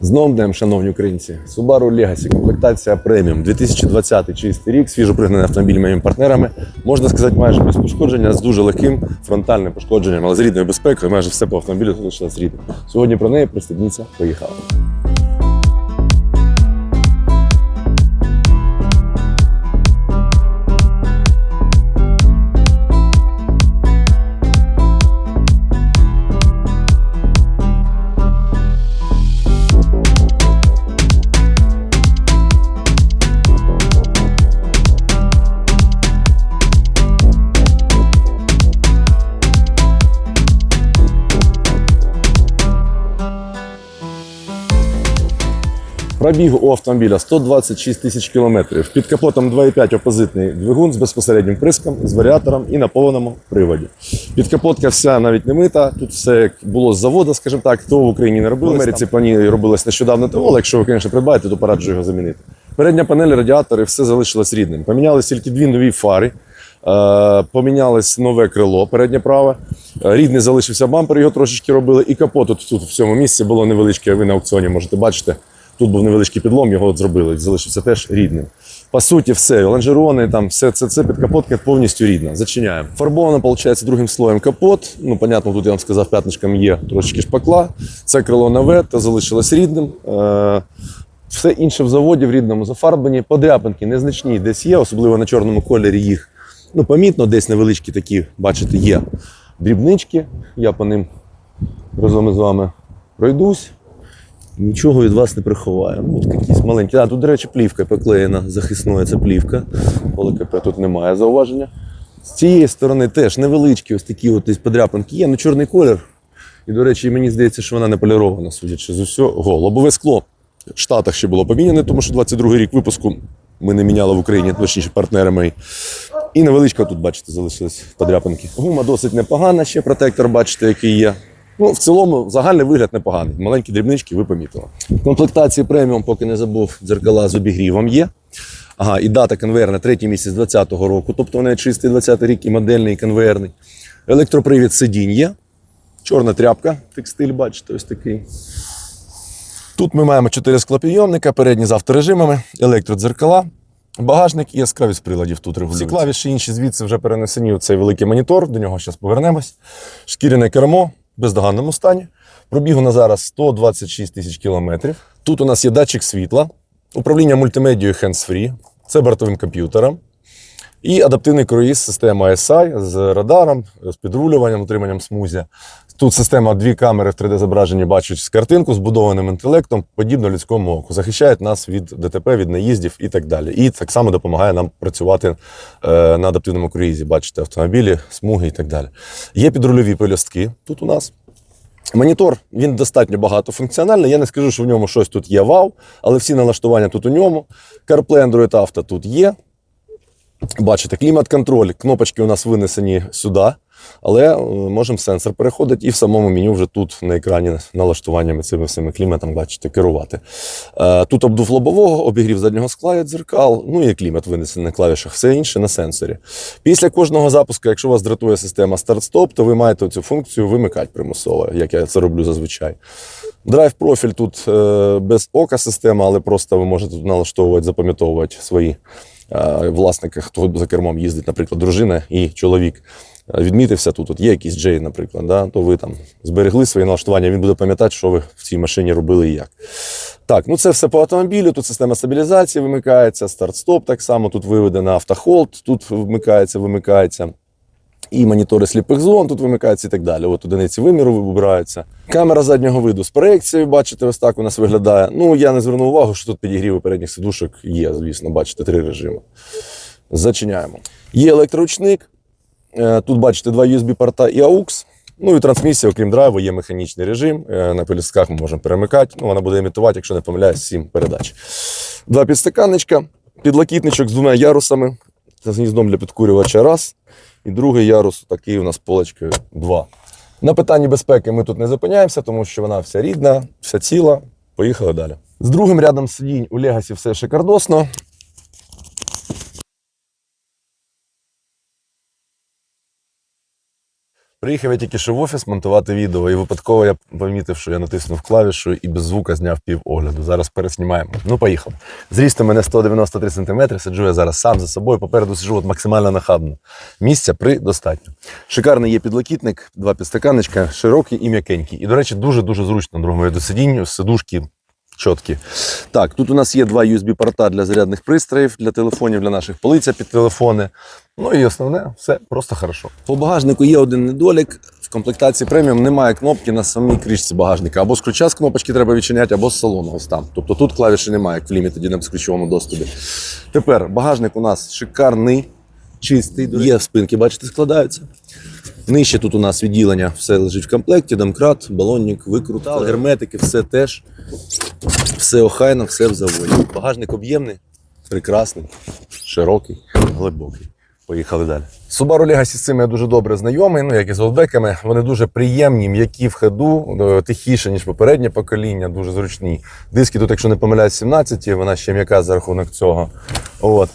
З новим днем, шановні українці, Subaru Legacy, комплектація преміум, 2020 чистий рік, свіжопригнаний автомобіль моїми партнерами. Можна сказати, майже без пошкодження, з дуже легким фронтальним пошкодженням, але з рідною безпекою. Майже все по автомобілю залишилось рідним. Сьогодні про неї пристебніться. Поїхали. Пробіг у автомобіля 126 тисяч кілометрів. Під капотом 2,5 опозитний двигун з безпосереднім приском, з варіатором і на повному приводі. Підкапотка вся навіть не мита. Тут все як було з заводу, скажімо так, того в Україні не робилось. В Америці по ній робилось нещодавно ТО, але якщо ви, звісно, придбаєте, то пораджу його замінити. Передня панель, радіатори, все залишилось рідним. Помінялись тільки дві нові фари. Е, Помінялось нове крило, переднє праве. Е, Рідний залишився бампер, його трошечки робили. І капот тут, тут в цьому місці було невеличке. Ви на аукціоні можете бачити. Тут був невеличкий підлом, його зробили. Залишився теж рідним. По суті, все. Лонжерони, там все це, це підкапотка повністю рідна. Зачиняємо. Фарбовано, виходить, другим слоєм капот. Ну, понятно, тут я вам сказав, п'ятничком є трошечки шпакла. Це крило нове, то залишилось рідним. Е, все інше в заводі в рідному зафарблені. Подряпинки незначні десь є, особливо на чорному кольорі їх. Ну, помітно, десь невеличкі такі, бачите, є дрібнички. Я по ним разом із вами пройдусь. Нічого від вас не приховаю. Ну, от якісь маленькі. А, тут, до речі, плівка поклеєна захисною, це плівка. ОЛКП тут немає зауваження. З цієї сторони теж невеличкі ось такі от подряпинки є, ну чорний колір. І, до речі, мені здається, що вона не полірована, судячи з усього. Лобове скло в Штатах ще було поміняне, тому що 22-й рік випуску ми не міняли в Україні, точніше, партнери мої. І невеличка тут, бачите, залишились подряпинки. Гума досить непогана, ще протектор, бачите, який є. Ну, в цілому, загальний вигляд непоганий. Маленькі дрібнички ви помітили. В комплектації преміум, поки не забув, дзеркала з обігрівом є. Ага, і дата конвейерна, третій місяць 20-го року, тобто вона чистий 20-й рік і модельний, і конвейерний. Електропривід сидінь є. Чорна тряпка, текстиль, бачите, ось такий. Тут ми маємо чотири склопідйомника, передні з авторежимами, електродзеркала, багажник і яскравість приладів тут регулюється. Всі клавіші інші звідси вже перенесені у цей великий монітор, до нього зараз повернемось. Шкіряне кермо бездоганному стані. Пробігу на зараз 126 тисяч кілометрів. Тут у нас є датчик світла, управління мультимедією hands-free, це бортовим комп'ютером. І адаптивний круїз, система SI з радаром, з підрулюванням, отриманням смузі. Тут система дві камери в 3D-зображенні бачать з картинку, збудованим інтелектом, подібно людському оку. Захищає нас від ДТП, від наїздів і так далі. І так само допомагає нам працювати е, на адаптивному круїзі. Бачите, автомобілі, смуги і так далі. Є підрульові пелюстки тут у нас. Монітор він достатньо багатофункціональний. Я не скажу, що в ньому щось тут є вау, але всі налаштування тут у ньому. CarPlay Android Auto тут є. Бачите, клімат-контроль, кнопочки у нас винесені сюди, але е, можемо сенсор переходити і в самому меню вже тут на екрані налаштуваннями цими всіми кліматом, бачите, керувати. Е, Тут обдув лобового, обігрів заднього скла і дзеркал, ну і клімат винесений на клавішах, все інше на сенсорі. Після кожного запуску, якщо вас дратує система старт-стоп, то ви маєте цю функцію вимикати примусово, як я це роблю зазвичай. Драйв профіль тут е, без ока система, але просто ви можете тут налаштовувати, запам'ятовувати свої е, власники, хто за кермом їздить, наприклад, дружина і чоловік. е, Відмітився тут, от є якийсь Джей, наприклад, да, то ви там зберегли свої налаштування, він буде пам'ятати, що ви в цій машині робили і як. Так, ну це все по автомобілю. Тут система стабілізації вимикається, старт-стоп так само, тут виведена автохолд, тут вмикається, вимикається. І монітори сліпих зон тут вимикаються і так далі. От одиниці виміру вибираються. Камера заднього виду з проекцією, бачите, ось так у нас виглядає. Ну, я не звернув увагу, що тут підігріви передніх сидушок є, звісно, бачите, три режими. Зачиняємо. Є електроручник. Е, Тут бачите два USB-порта і AUX. Ну і трансмісія, окрім драйву, є механічний режим. Е, На пелюстках ми можемо перемикати. Ну, вона буде імітувати, якщо не помиляюсь, 7 передач. Два підстаканничка, підлокітничок з двома ярусами. Це з гніздом для підкурювача раз. І другий ярус такий у нас полочки два. На питанні безпеки ми тут не зупиняємося, тому що вона вся рідна, вся ціла. Поїхали далі. З другим рядом сидінь у Легасі все шикардосно. Приїхав я тільки що в офіс монтувати відео, і випадково я помітив, що я натиснув клавішу і без звука зняв пів огляду. Зараз переснімаємо. Ну, поїхав. Зріст у мене 193 см, сиджу я зараз сам за собою, попереду сиджу от максимально нахабно. Місця при достатньо. Шикарний є підлокітник, два підстаканничка, широкий і м'якенький. І, до речі, дуже-дуже зручно на другому ряду сидінню, сидушки чіткі. Так, тут у нас є два USB-порта для зарядних пристроїв, для телефонів, для наших полиця під телефони. Ну і основне, все просто хорошо. По багажнику є один недолік. В комплектації преміум немає кнопки на самій кришці багажника. Або з ключа з кнопочки треба відчиняти, або з салону ось там. Тобто тут клавіші немає, як в лімітеді на безключовому доступі. Тепер багажник у нас шикарний, чистий. Є в спинки, бачите, складаються. Нижче тут у нас відділення, все лежить в комплекті, домкрат, балонник, викрутка, герметики, все теж. Все охайно, все в заводі. Багажник об'ємний, прекрасний, широкий, глибокий. Поїхали далі. Subaru Legacy з цим я дуже добре знайомий, ну як і з олдбеками. Вони дуже приємні, м'які в ходу, е, тихіше, ніж попереднє покоління, дуже зручні. Диски тут, якщо не помиляюсь, 17, вона ще м'яка за рахунок цього. От.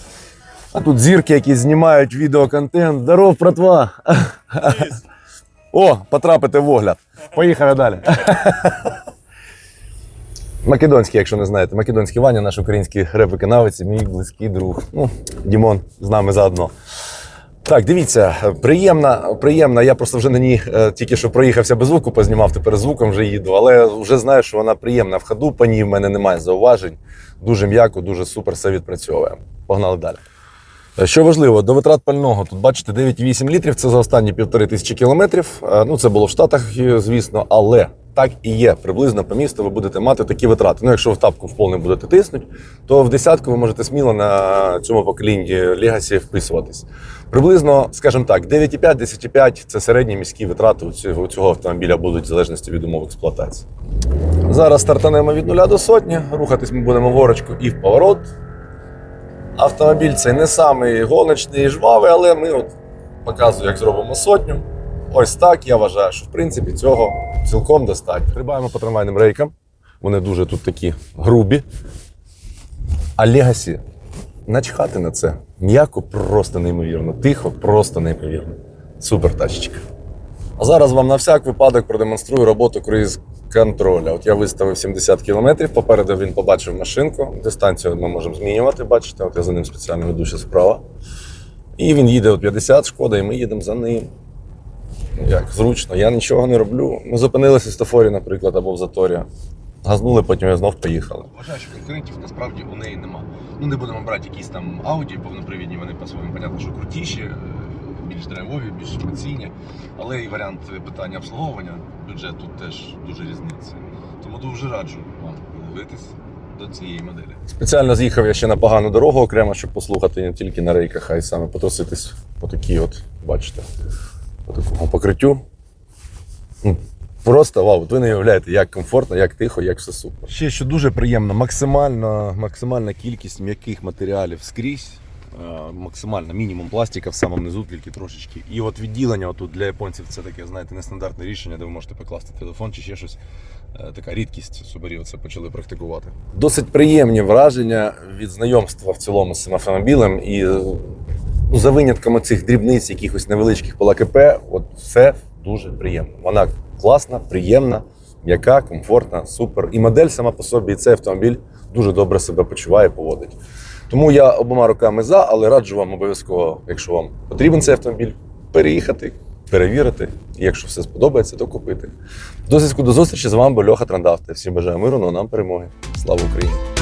А тут зірки, які знімають відеоконтент. Здоров, братва! О, потрапити в огляд. Поїхали далі. Македонський, якщо не знаєте, Македонський Ваня, наш український реп-виконавець, мій близький друг. Ну, Дімон з нами заодно. Так, дивіться, приємна, приємна. Я просто вже на ній е, тільки що проїхався без звуку, познімав, тепер звуком вже їду, але вже знаю, що вона приємна в ходу, по ній в мене немає зауважень. Дуже м'яко, дуже супер, все відпрацьовує. Погнали далі. Е, Що важливо, до витрат пального тут бачите 9,8 літрів. Це за останні півтори тисячі кілометрів. Е, Ну це було в Штатах, звісно, але так і є. Приблизно по місту ви будете мати такі витрати. Ну, якщо в тапку в повний будете тиснути, то в десятку ви можете сміло на цьому поколінні Legacy вписуватись. Приблизно, скажімо так, 9,5-10,5 це середні міські витрати у цього, автомобіля будуть в залежності від умов експлуатації. Зараз стартанемо від нуля до сотні. Рухатись ми будемо в і в поворот. Автомобіль цей не самий гоночний і жвавий, але ми от показуємо, як зробимо сотню. Ось так я вважаю, що в принципі цього цілком достатньо. Стрибаємо по трамвайним рейкам. Вони дуже тут такі грубі. А Легасі начхати на це. М'яко просто неймовірно. Тихо, просто неймовірно. Супер тачечка. А зараз вам на всяк випадок продемонструю роботу круїз контроля. От я виставив 70 км, попереду він побачив машинку. Дистанцію ми можемо змінювати, бачите, от я за ним спеціально веду справа. І він їде от 50, шкода, і ми їдемо за ним. Як зручно, я нічого не роблю. Ми зупинилися в стафорі, наприклад, або в заторі. Газнули, потім я знов поїхали. Вважаю, що конкурентів насправді у неї нема. Ну не будемо брати якісь там Audi повнопривідні, вони по-своєму, понятно, що крутіші, е, більш драйвові, більш емоційні. Але і варіант питання обслуговування, бюджет тут теж дуже різниця. Тому дуже раджу вам дивитись до цієї моделі. Спеціально з'їхав я ще на погану дорогу окремо, щоб послухати не тільки на рейках, а й саме потруситись по такій, от, бачите, по такому покриттю. Ну, Просто вау, ви не уявляєте, як комфортно, як тихо, як все супер. Ще що дуже приємно, максимальна, максимальна кількість м'яких матеріалів скрізь. е, Максимально мінімум пластика в самому низу, тільки трошечки. І от відділення отут для японців це таке, знаєте, нестандартне рішення, де ви можете покласти телефон чи ще щось. Е, Така рідкість субарів це почали практикувати. Досить приємні враження від знайомства в цілому з цим автомобілем. І ну, за винятками цих дрібниць, якихось невеличких по ЛКП, от все дуже приємно. Вона класна, приємна, м'яка, комфортна, супер. І модель сама по собі, і цей автомобіль дуже добре себе почуває, поводить. Тому я обома руками за, але раджу вам обов'язково, якщо вам потрібен цей автомобіль, переїхати, перевірити. І якщо все сподобається, то купити. До зв'язку до зустрічі з вами був Льоха Трандавте. Всім бажаю миру, ну нам перемоги. Слава Україні!